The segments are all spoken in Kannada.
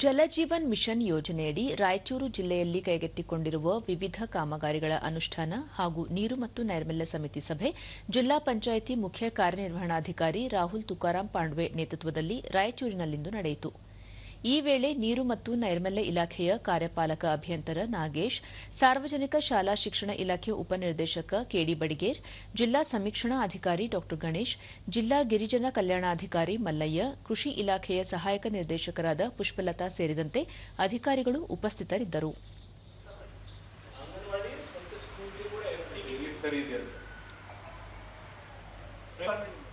ಜಲಜೀವನ್ ಮಿಷನ್ ಯೋಜನೆಯಡಿ ರಾಯಚೂರು ಜಿಲ್ಲೆಯಲ್ಲಿ ಕೈಗೆತ್ತಿಕೊಂಡಿರುವ ವಿವಿಧ ಕಾಮಗಾರಿಗಳ ಅನುಷ್ಠಾನ ಹಾಗೂ ನೀರು ಮತ್ತು ನೈರ್ಮಲ್ಯ ಸಮಿತಿ ಸಭೆ ಜಿಲ್ಲಾ ಪಂಚಾಯಿತಿ ಮುಖ್ಯ ಕಾರ್ಯನಿರ್ವಹಣಾಧಿಕಾರಿ ರಾಹುಲ್ ತುಕಾರಾಂ ಪಾಂಡ್ವೆ ನೇತೃತ್ವದಲ್ಲಿ ರಾಯಚೂರಿನಲ್ಲಿಂದು ನಡೆಯಿತು. ಈ ವೇಳೆ ನೀರು ಮತ್ತು ನೈರ್ಮಲ್ಯ ಇಲಾಖೆಯ ಕಾರ್ಯಪಾಲಕ ಅಭಿಯಂತರ ನಾಗೇಶ್ ಸಾರ್ವಜನಿಕ ಶಾಲಾ ಶಿಕ್ಷಣ ಇಲಾಖೆ ಉಪನಿರ್ದೇಶಕ ಕೆಡಿ ಬಡಿಗೇರ್ ಜಿಲ್ಲಾ ಸಮೀಕ್ಷಣಾ ಅಧಿಕಾರಿ ಡಾ ಗಣೇಶ್ ಜಿಲ್ಲಾ ಗಿರಿಜನ ಕಲ್ಯಾಣಾಧಿಕಾರಿ ಮಲ್ಲಯ್ಯ ಕೃಷಿ ಇಲಾಖೆಯ ಸಹಾಯಕ ನಿರ್ದೇಶಕರಾದ ಪುಷ್ಪಲತಾ ಸೇರಿದಂತೆ ಅಧಿಕಾರಿಗಳು ಉಪಸ್ಥಿತರಿದ್ದರು.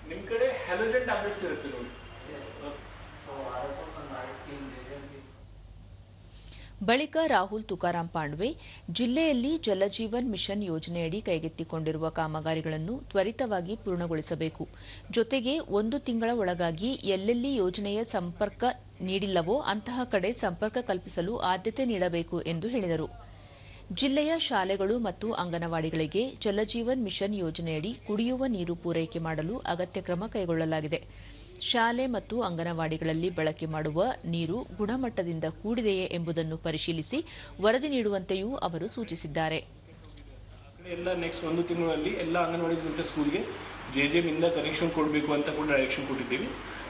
ನಿಮ್ ಕಡೆ ಹ್ಯಾಲೋಜನ್ ಟ್ಯಾಬ್ಲೆಟ್ಸ್ ಇರುತ್ತೆ ನೋಡಿ. ಬಳಿಕ ರಾಹುಲ್ ತುಕಾರಾಂ ಪಾಂಡ್ವೆ ಜಿಲ್ಲೆಯಲ್ಲಿ ಜಲಜೀವನ್ ಮಿಷನ್ ಯೋಜನೆಯಡಿ ಕೈಗೆತ್ತಿಕೊಂಡಿರುವ ಕಾಮಗಾರಿಗಳನ್ನು ತ್ವರಿತವಾಗಿ ಪೂರ್ಣಗೊಳಿಸಬೇಕು. ಜೊತೆಗೆ ಒಂದು ತಿಂಗಳ ಒಳಗಾಗಿ ಎಲ್ಲೆಲ್ಲಿ ಯೋಜನೆಯ ಸಂಪರ್ಕ ನೀಡಿಲ್ಲವೋ ಅಂತಹ ಕಡೆ ಸಂಪರ್ಕ ಕಲ್ಪಿಸಲು ಆದ್ಯತೆ ನೀಡಬೇಕು ಎಂದು ಹೇಳಿದರು. ಜಿಲ್ಲೆಯ ಶಾಲೆಗಳು ಮತ್ತು ಅಂಗನವಾಡಿಗಳಿಗೆ ಜಲಜೀವನ್ ಮಿಷನ್ ಯೋಜನೆಯಡಿ ಕುಡಿಯುವ ನೀರು ಪೂರೈಕೆ ಮಾಡಲು ಅಗತ್ಯ ಕ್ರಮ ಕೈಗೊಳ್ಳಲಾಗಿದೆ. ಶಾಲೆ ಮತ್ತು ಅಂಗನವಾಡಿಗಳಲ್ಲಿ ಬಳಕೆ ಮಾಡುವ ನೀರು ಗುಣಮಟ್ಟದಿಂದ ಕೂಡಿದೆಯೇ ಎಂಬುದನ್ನು ಪರಿಶೀಲಿಸಿ ವರದಿ ನೀಡುವಂತೆಯೂ ಅವರು ಸೂಚಿಸಿದ್ದಾರೆ. ಎಲ್ಲ ನೆಕ್ಸ್ಟ್ ಒಂದು ತಿಂಗಳಲ್ಲಿ ಎಲ್ಲ ಅಂಗನವಾಡಿ ಮತ್ತು ಸ್ಕೂಲ್ಗೆ ಜೆ ಜೆ ಇಂದ ಕನೆಕ್ಷನ್ ಕೊಡಬೇಕು ಅಂತ ಕೂಡ ಡೈರೆಕ್ಷನ್ ಕೊಟ್ಟಿದ್ದೀವಿ.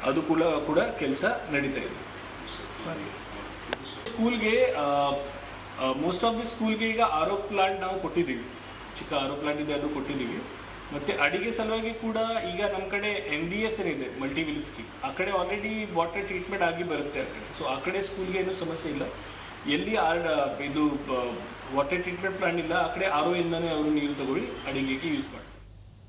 ಅದು ಕೂಡ ಕೂಡ ಕೆಲಸ ನಡೀತಾ ಇದೆ. ಸ್ಕೂಲ್ಗೆ ಮೋಸ್ಟ್ ಆಫ್ ದಿ ಸ್ಕೂಲ್ಗೆ ಈಗ ಆರೋ ಪ್ಲಾಂಟ್ ನಾವು ಕೊಟ್ಟಿದ್ದೀವಿ. ಚಿಕ್ಕ ಆರೋ ಪ್ಲಾಂಟ್ ಇದೆ ಅದು ಕೊಟ್ಟಿದ್ದೀವಿ. ಮತ್ತೆ ಅಡಿಗೆ ಸಲುವಾಗಿ ಕೂಡ ಈಗ ನಮ್ಮ ಕಡೆ ಎಂ ಡಿ ಎಸ್ ಏನಿದೆ ಮಲ್ಟಿ ವಿಲ್ ಆ ಕಡೆ ಆಲ್ರೆಡಿ ವಾಟರ್ ಟ್ರೀಟ್ಮೆಂಟ್ ಆಗಿ ಬರುತ್ತೆ ಆ ಕಡೆ. ಸೊ ಆ ಕಡೆ ಸ್ಕೂಲ್ಗೆ ಏನು ಸಮಸ್ಯೆ ಇಲ್ಲ. ಎಲ್ಲಿ ಆರ್ ಇದು ವಾಟರ್ ಟ್ರೀಟ್ಮೆಂಟ್ ಪ್ಲಾಂಟ್ ಇಲ್ಲ, ಆ ಕಡೆ ಆರೋ ಇಂದಾನೆ ಅವರು ನೀರು ತಗೊಳ್ಳಿ, ಅಡಿಗೆಗೆ ಯೂಸ್ ಮಾಡ್ತಾರೆ.